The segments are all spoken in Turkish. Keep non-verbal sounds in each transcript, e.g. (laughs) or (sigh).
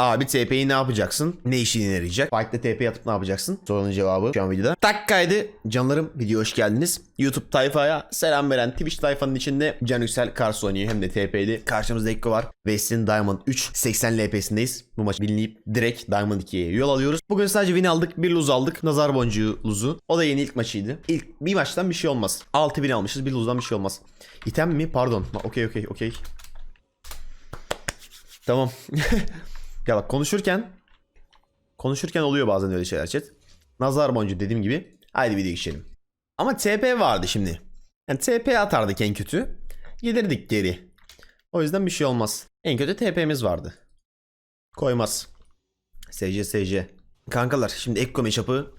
Abi TP'yi ne yapacaksın? Ne işine yarayacak? Fight'te TP atıp ne yapacaksın? Sorunun cevabı şu an videoda. Tak kaydı. Canlarım video hoş geldiniz. YouTube tayfaya selam veren Twitch tayfanın içinde Can Yüksel Kars oynuyor. Hem de TP'li. Karşımızda Ekko var. West'in Diamond 3 80 LP'sindeyiz. Bu maçı dinleyip direkt Diamond 2'ye yol alıyoruz. Bugün sadece win aldık. Bir lose aldık. Nazar boncuğu lose'u. O da yeni ilk maçıydı. İlk bir maçtan bir şey olmaz. 6 win almışız. Bir lose'dan bir şey olmaz. İtem mi? Pardon. Okey okey okey. Tamam. (laughs) ya bak konuşurken konuşurken oluyor bazen öyle şeyler chat. Nazar boncuğu dediğim gibi. Haydi video geçelim. Ama TP vardı şimdi. Yani TP atardık en kötü. Gelirdik geri. O yüzden bir şey olmaz. En kötü TP'miz vardı. Koymaz. SC SC. Kankalar şimdi Ekko matchup'ı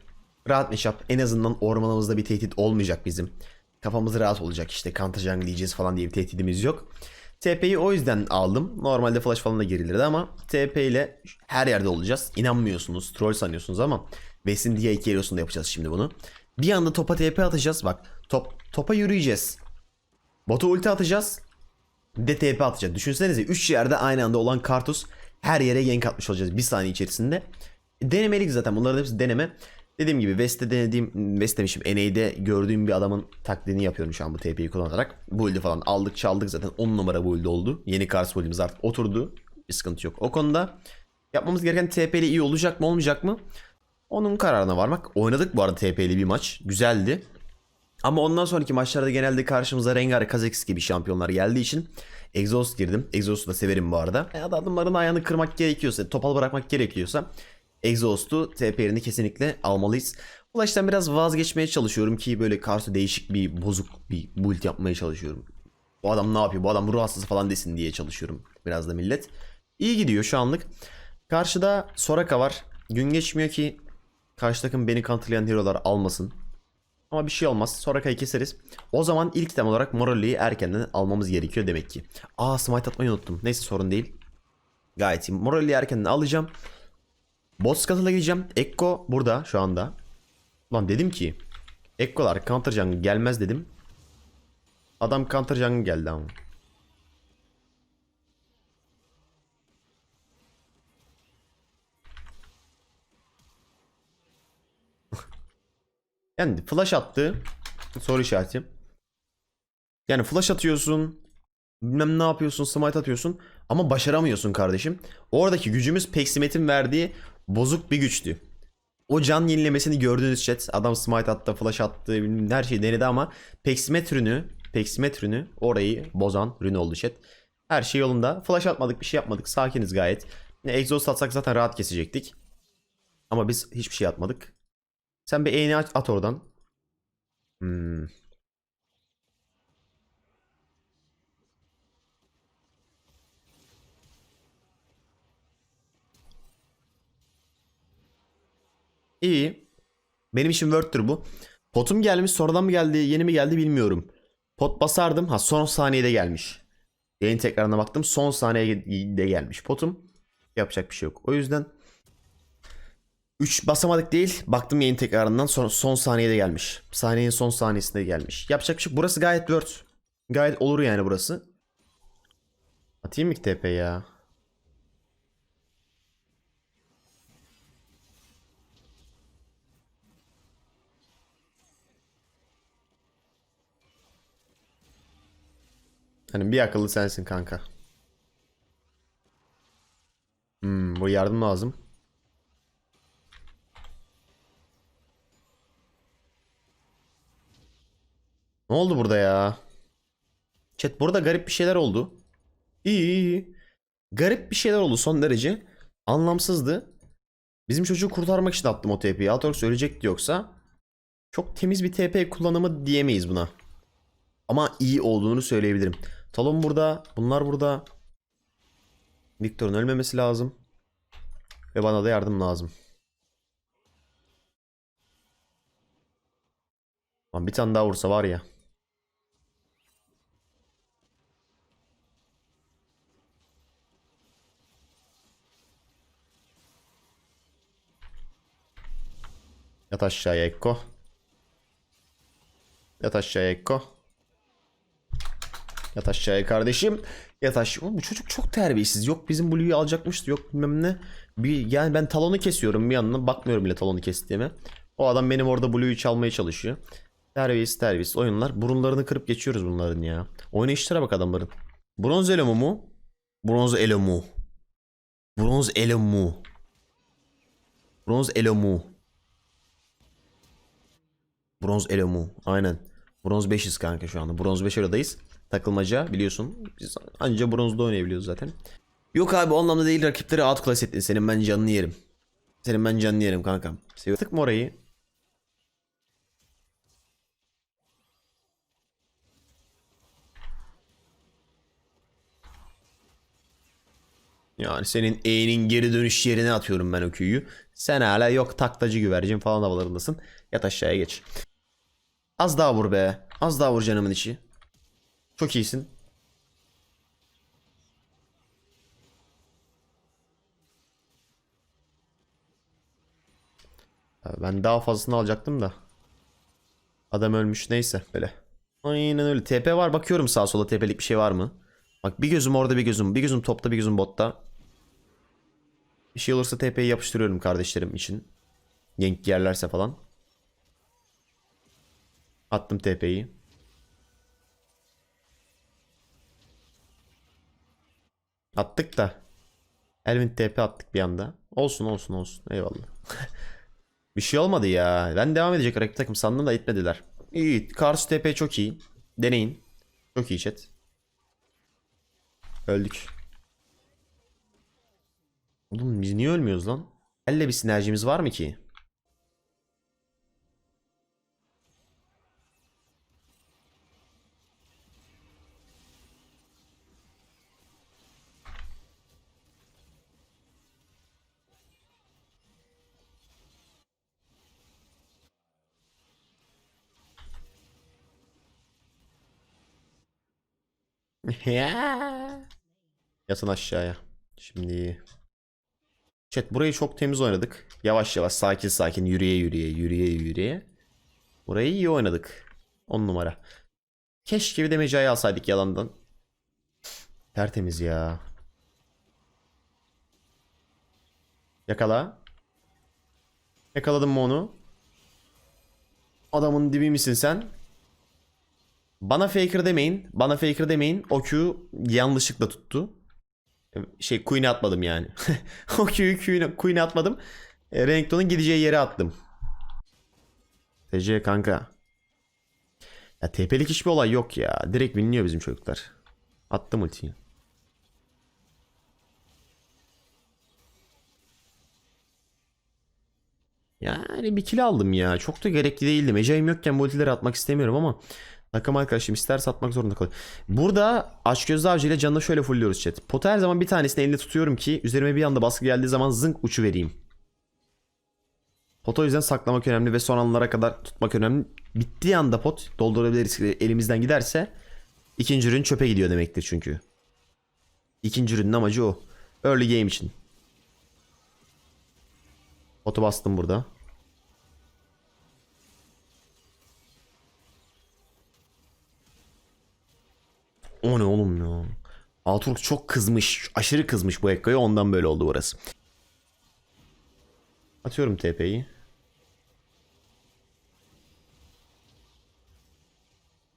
rahat matchup. En azından ormanımızda bir tehdit olmayacak bizim. Kafamız rahat olacak işte counter jungle falan diye bir tehdidimiz yok. TP'yi o yüzden aldım. Normalde flash falan da gerilirdi ama TP ile her yerde olacağız. İnanmıyorsunuz, troll sanıyorsunuz ama West'in diğer iki Helios'unda yapacağız şimdi bunu. Bir anda topa TP atacağız. Bak top topa yürüyeceğiz. Bota ulti atacağız. De TP atacağız. Düşünsenize 3 yerde aynı anda olan Kartus her yere gank atmış olacağız bir saniye içerisinde. Denemelik zaten bunların hepsi deneme. Dediğim gibi West'te denediğim, West demişim NA'de gördüğüm bir adamın taklidini yapıyorum şu an bu TP'yi kullanarak. Build'i falan aldık çaldık zaten 10 numara build oldu. Yeni Kars build'imiz artık oturdu. Bir sıkıntı yok. O konuda yapmamız gereken TP ile iyi olacak mı olmayacak mı? Onun kararına varmak. Oynadık bu arada TP'li bir maç. Güzeldi. Ama ondan sonraki maçlarda genelde karşımıza Rengar, Kha'Zix gibi şampiyonlar geldiği için Exhaust girdim. Exhaust'u da severim bu arada. E, adamların ayağını kırmak gerekiyorsa, topal bırakmak gerekiyorsa Exhaust'u TP yerini kesinlikle almalıyız. Flash'tan biraz vazgeçmeye çalışıyorum ki böyle karşı değişik bir bozuk bir build yapmaya çalışıyorum. Bu adam ne yapıyor? Bu adam ruh hastası falan desin diye çalışıyorum. Biraz da millet. İyi gidiyor şu anlık. Karşıda Soraka var. Gün geçmiyor ki karşı takım beni counterlayan hero'lar almasın. Ama bir şey olmaz. Soraka'yı keseriz. O zaman ilk item olarak Morelli'yi erkenden almamız gerekiyor demek ki. Aa smite atmayı unuttum. Neyse sorun değil. Gayet iyi. Morelli'yi erkenden alacağım. Bot scuttle'a gideceğim. Ekko burada şu anda. Lan dedim ki Ekko'lar counter jungle gelmez dedim. Adam counter jungle geldi ama. (laughs) Yani flash attı. Soru işareti. Yani flash atıyorsun. Bilmem ne yapıyorsun. Smite atıyorsun. Ama başaramıyorsun kardeşim. Oradaki gücümüz Peximet'in verdiği bozuk bir güçtü. O can yenilemesini gördüğünüz chat. Adam smite attı, flash attı, her şeyi denedi ama Peximet ürünü, Peximet ürünü orayı bozan ürün oldu chat. Her şey yolunda. Flash atmadık, bir şey yapmadık. Sakiniz gayet. Ne exhaust atsak zaten rahat kesecektik. Ama biz hiçbir şey atmadık. Sen bir E'ni aç, at oradan. Hmm. İyi. Benim işim Word'tür bu. Potum gelmiş sonradan mı geldi yeni mi geldi bilmiyorum. Pot basardım ha son saniyede gelmiş. Yayın tekrarına baktım son saniyede gelmiş potum. Yapacak bir şey yok. O yüzden 3 basamadık değil. Baktım yayın tekrarından son, son saniyede gelmiş. Saniyenin son saniyesinde gelmiş. Yapacak bir şey. Burası gayet Word. Gayet olur yani burası. Atayım mı TP ya? Hani bir akıllı sensin kanka. Hmm, bu yardım lazım. Ne oldu burada ya? Chat burada garip bir şeyler oldu. İyi iyi iyi. Garip bir şeyler oldu son derece. Anlamsızdı. Bizim çocuğu kurtarmak için attım o TP'yi. Aatrox ölecekti yoksa. Çok temiz bir TP kullanımı diyemeyiz buna. Ama iyi olduğunu söyleyebilirim. Talon burada. Bunlar burada. Victor'un ölmemesi lazım. Ve bana da yardım lazım. Lan bir tane daha vursa var ya. Yat aşağıya Ekko. Yat aşağıya Ekko. Yat aşağıya kardeşim. Yat aşağı. Oğlum bu çocuk çok terbiyesiz. Yok bizim Blue'yu alacakmıştı. Yok bilmem ne. Bir, yani ben talonu kesiyorum bir yandan. Bakmıyorum bile talonu kestiğime. O adam benim orada Blue'yu çalmaya çalışıyor. Terbiyesiz terbiyesiz oyunlar. Burunlarını kırıp geçiyoruz bunların ya. Oynayışlara bak adamların. Bronz elo mu? Bronz elo mu? Bronz elo mu? Bronz elo mu? Bronz elo mu? Aynen. Bronz 5'iz kanka şu anda. Bronz 5 erodayız. Takılmaca biliyorsun. Biz anca bronzda oynayabiliyoruz zaten. Yok abi anlamda değil rakipleri outclass ettin. Senin ben canını yerim. Senin ben canını yerim kankam. Mi orayı? Yani senin E'nin geri dönüş yerine atıyorum ben o Q'yu. Sen hala yok taklacı güvercin falan havalarındasın. Yat aşağıya geç. Az daha vur be. Az daha vur canımın içi. Çok iyisin. Ben daha fazlasını alacaktım da. Adam ölmüş neyse böyle. Aynen öyle. TP var bakıyorum sağa sola TP'lik bir şey var mı? Bak bir gözüm orada bir gözüm. Bir gözüm topta bir gözüm botta. Bir şey olursa TP'yi yapıştırıyorum kardeşlerim için. Genk yerlerse falan. Attım TP'yi. Attık da. Elvin TP attık bir anda. Olsun olsun olsun. Eyvallah. (laughs) bir şey olmadı ya. Ben devam edecek rakip takım sandım da etmediler. İyi. Kars TP çok iyi. Deneyin. Çok iyi chat. Öldük. Oğlum biz niye ölmüyoruz lan? Elle bir sinerjimiz var mı ki? (laughs) Yatın aşağıya. Şimdi Chat burayı çok temiz oynadık. Yavaş yavaş sakin sakin yürüye yürüye yürüye yürüye. Burayı iyi oynadık. 10 numara. Keşke bir de Mecai alsaydık yalandan. Tertemiz ya. Yakala. Yakaladın mı onu? Adamın dibi misin sen? Bana faker demeyin. Bana faker demeyin. O Q yanlışlıkla tuttu. Şey Queen'e atmadım yani. (laughs) o Q'yu Queen'e Queen'e atmadım. E, Renekton'un gideceği yere attım. TC kanka. Ya TP'lik hiçbir olay yok ya. Direkt biliniyor bizim çocuklar. Attım ultiyi. Yani bir kill aldım ya. Çok da gerekli değildi. Mecayim yokken bu ultileri atmak istemiyorum ama takım arkadaşım isterse atmak zorunda kalıyor. Burada açgözlü avcı ile canını şöyle fullliyoruz chat. Potu her zaman bir tanesini elinde tutuyorum ki üzerime bir anda baskı geldiği zaman zınk uçu vereyim. Potu o yüzden saklamak önemli ve son anlara kadar tutmak önemli. Bittiği anda pot doldurabiliriz elimizden giderse ikinci ürün çöpe gidiyor demektir çünkü. İkinci ürünün amacı o. Early game için. Potu bastım burada. O ne oğlum ya? Alturk çok kızmış. Aşırı kızmış bu Ekko'ya ondan böyle oldu burası. Atıyorum TP'yi.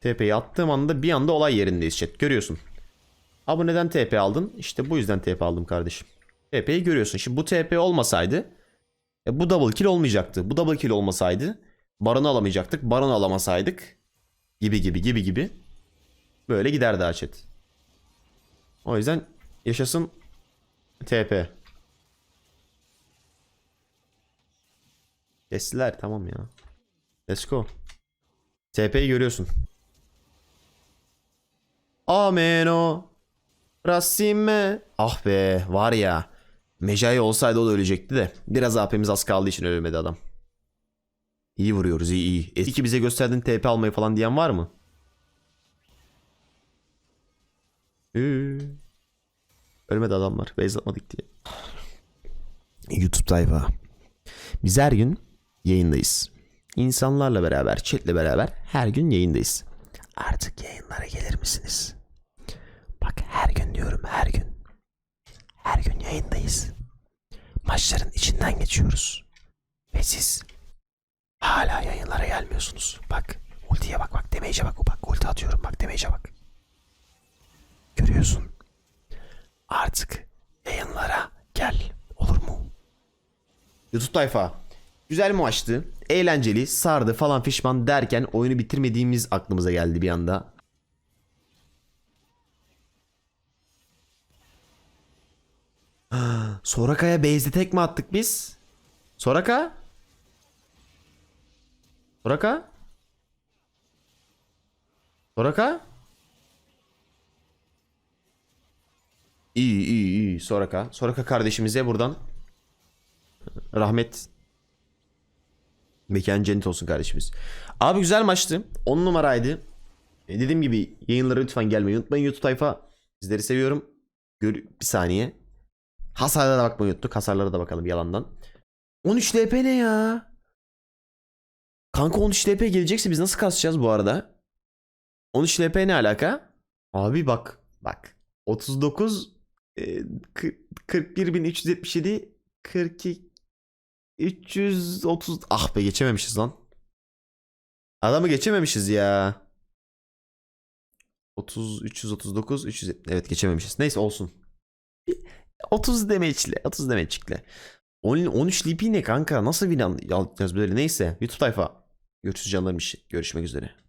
TP'yi attığım anda bir anda olay yerindeyiz chat. Görüyorsun. Abi neden TP aldın? İşte bu yüzden TP aldım kardeşim. TP'yi görüyorsun. Şimdi bu TP olmasaydı e, bu double kill olmayacaktı. Bu double kill olmasaydı Baron'u alamayacaktık. Baron'u alamasaydık gibi gibi gibi gibi. Böyle gider daha chat. O yüzden yaşasın TP. Kestiler tamam ya. Let's go. TP'yi görüyorsun. Ameno. Rasime. Ah be var ya. Mecai olsaydı o da ölecekti de. Biraz AP'miz az kaldığı için ölmedi adam. İyi vuruyoruz iyi iyi. Eski bize gösterdiğin TP almayı falan diyen var mı? Ee, ölmedi adamlar. Base atmadık diye. YouTube sayfa. Biz her gün yayındayız. İnsanlarla beraber, chatle beraber her gün yayındayız. Artık yayınlara gelir misiniz? gün diyorum her gün. Her gün yayındayız. Maçların içinden geçiyoruz. Ve siz hala yayınlara gelmiyorsunuz. Bak ultiye bak bak damage'e bak bak ulti atıyorum bak damage'e bak. Görüyorsun. Artık yayınlara gel. Olur mu? YouTube tayfa. Güzel maçtı. Eğlenceli, sardı falan fişman derken oyunu bitirmediğimiz aklımıza geldi bir anda. Soraka'ya base'de tek mi attık biz? Soraka? Soraka? Soraka? İyi iyi iyi Soraka. Soraka kardeşimize buradan rahmet mekan cennet olsun kardeşimiz. Abi güzel maçtı. 10 numaraydı. E, dediğim gibi yayınlara lütfen gelmeyi unutmayın YouTube tayfa. Sizleri seviyorum. Gör bir saniye. Hasarlara bakmayı unuttuk. Hasarlara da bakalım yalandan. 13 LP ne ya? Kanka 13 LP gelecekse biz nasıl kasacağız bu arada? 13 LP ne alaka? Abi bak bak. 39 e, 41377 42 330 ah be geçememişiz lan. Adamı geçememişiz ya. 30 339 300 evet geçememişiz. Neyse olsun. 30 demeçle 30 demeçlikle. 13 LP ne kanka? Nasıl win alacağız böyle? Neyse. YouTube tayfa. Görüşürüz canlarım. Görüşmek üzere.